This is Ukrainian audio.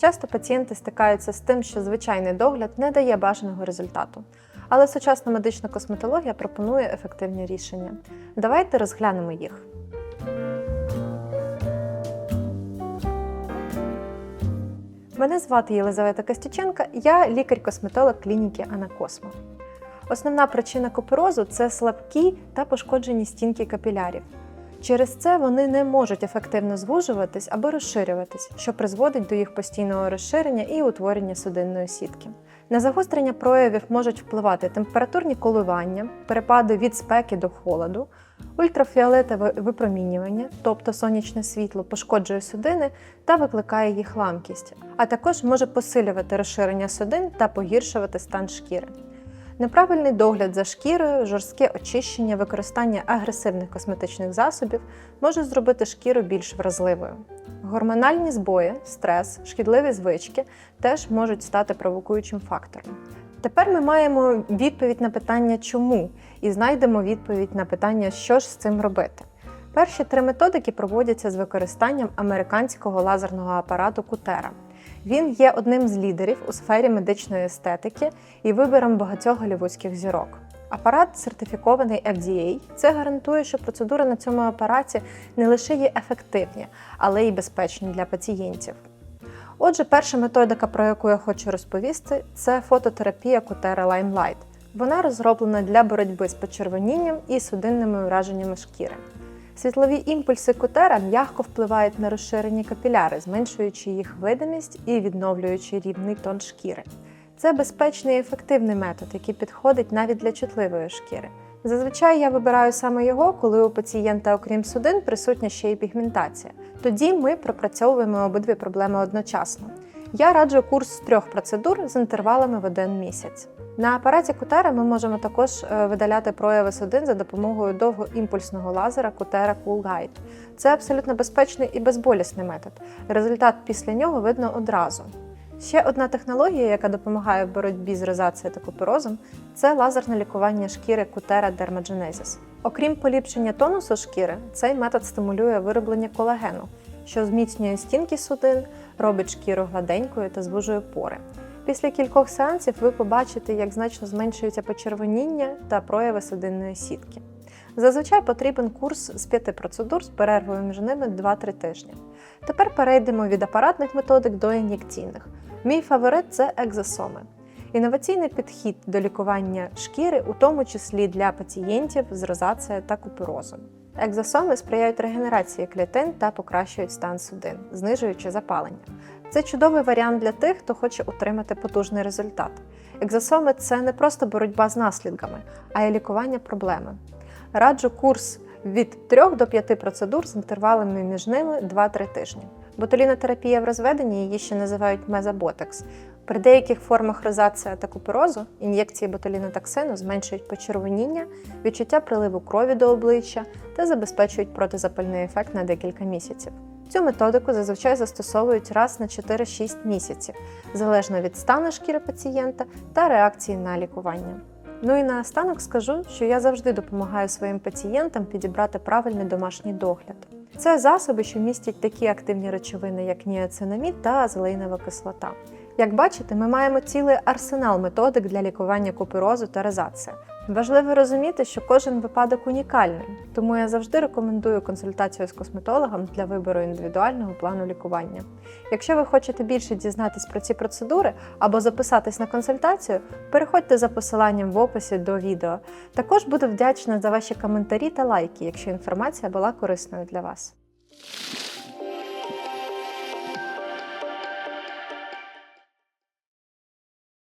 Часто пацієнти стикаються з тим, що звичайний догляд не дає бажаного результату. Але сучасна медична косметологія пропонує ефективні рішення. Давайте розглянемо їх. Мене звати Єлизавета Костюченка, я лікар-косметолог клініки Анакосмо. Основна причина куперозу це слабкі та пошкоджені стінки капілярів. Через це вони не можуть ефективно звужуватись або розширюватись, що призводить до їх постійного розширення і утворення судинної сітки. На загострення проявів можуть впливати температурні коливання, перепади від спеки до холоду, ультрафіолетове випромінювання, тобто сонячне світло, пошкоджує судини та викликає їх ламкість, а також може посилювати розширення судин та погіршувати стан шкіри. Неправильний догляд за шкірою, жорстке очищення, використання агресивних косметичних засобів може зробити шкіру більш вразливою. Гормональні збої, стрес, шкідливі звички теж можуть стати провокуючим фактором. Тепер ми маємо відповідь на питання чому і знайдемо відповідь на питання, що ж з цим робити. Перші три методики проводяться з використанням американського лазерного апарату Кутера. Він є одним з лідерів у сфері медичної естетики і вибором багатьох голівудських зірок. Апарат сертифікований FDA. Це гарантує, що процедури на цьому апараті не лише є ефективні, але й безпечні для пацієнтів. Отже, перша методика, про яку я хочу розповісти, це фототерапія Кутера Limelight. Вона розроблена для боротьби з почервонінням і судинними ураженнями шкіри. Світлові імпульси Кутера м'яко впливають на розширені капіляри, зменшуючи їх видимість і відновлюючи рівний тон шкіри. Це безпечний і ефективний метод, який підходить навіть для чутливої шкіри. Зазвичай я вибираю саме його, коли у пацієнта, окрім судин, присутня ще й пігментація. Тоді ми пропрацьовуємо обидві проблеми одночасно. Я раджу курс з трьох процедур з інтервалами в один місяць. На апараті Кутера ми можемо також е, видаляти прояви судин за допомогою довгоімпульсного лазера Кутера Cool Guide. Це абсолютно безпечний і безболісний метод. Результат після нього видно одразу. Ще одна технологія, яка допомагає в боротьбі з розацією та куперозом, це лазерне лікування шкіри Кутера Dermagenesis. Окрім поліпшення тонусу шкіри, цей метод стимулює вироблення колагену, що зміцнює стінки судин, робить шкіру гладенькою та звужує пори. Після кількох сеансів ви побачите, як значно зменшується почервоніння та прояви судинної сітки. Зазвичай потрібен курс з п'яти процедур з перервою між ними 2-3 тижні. Тепер перейдемо від апаратних методик до ін'єкційних. Мій фаворит це екзосоми. Інноваційний підхід до лікування шкіри, у тому числі для пацієнтів з розацією та куперозом. Екзосоми сприяють регенерації клітин та покращують стан судин, знижуючи запалення. Це чудовий варіант для тих, хто хоче отримати потужний результат. Екзосоми це не просто боротьба з наслідками, а й лікування проблеми. Раджу курс від 3 до 5 процедур з інтервалами між ними 2-3 тижні. Ботулінотерапія в розведенні її ще називають мезоботекс. При деяких формах розація та куперозу ін'єкції ботулінотоксину зменшують почервоніння, відчуття приливу крові до обличчя та забезпечують протизапальний ефект на декілька місяців. Цю методику зазвичай застосовують раз на 4-6 місяців, залежно від стану шкіри пацієнта та реакції на лікування. Ну і наостанок скажу, що я завжди допомагаю своїм пацієнтам підібрати правильний домашній догляд. Це засоби, що містять такі активні речовини, як ніацинамід та азелейнова кислота. Як бачите, ми маємо цілий арсенал методик для лікування куперозу та розації. Важливо розуміти, що кожен випадок унікальний, тому я завжди рекомендую консультацію з косметологом для вибору індивідуального плану лікування. Якщо ви хочете більше дізнатись про ці процедури або записатись на консультацію, переходьте за посиланням в описі до відео. Також буду вдячна за ваші коментарі та лайки, якщо інформація була корисною для вас.